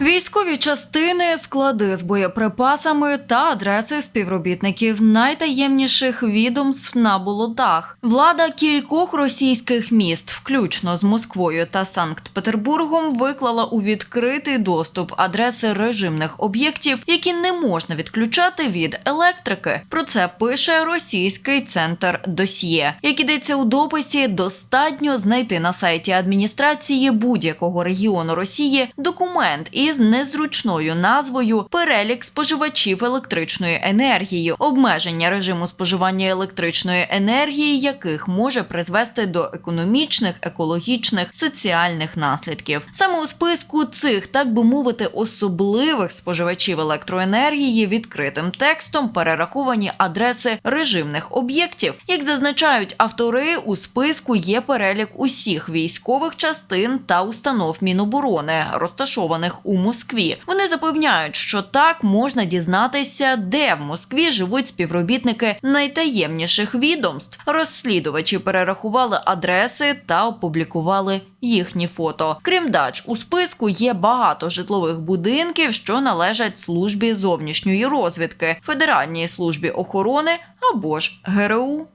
Військові частини, склади з боєприпасами та адреси співробітників найтаємніших відомств на болотах. Влада кількох російських міст, включно з Москвою та Санкт-Петербургом, виклала у відкритий доступ адреси режимних об'єктів, які не можна відключати від електрики. Про це пише російський центр досьє. Як ідеться у дописі, достатньо знайти на сайті адміністрації будь-якого регіону Росії документ із незручною назвою Перелік споживачів електричної енергії, обмеження режиму споживання електричної енергії, яких може призвести до економічних, екологічних, соціальних наслідків. Саме у списку цих, так би мовити, особливих споживачів електроенергії відкритим текстом перераховані адреси режимних об'єктів. Як зазначають автори, у списку є перелік усіх військових частин та установ Міноборони, розташованих у Москві. Вони запевняють, що так можна дізнатися, де в Москві живуть співробітники найтаємніших відомств. Розслідувачі перерахували адреси та опублікували їхні фото. Крім дач, у списку є багато житлових будинків, що належать службі зовнішньої розвідки, Федеральній службі охорони або ж ГРУ.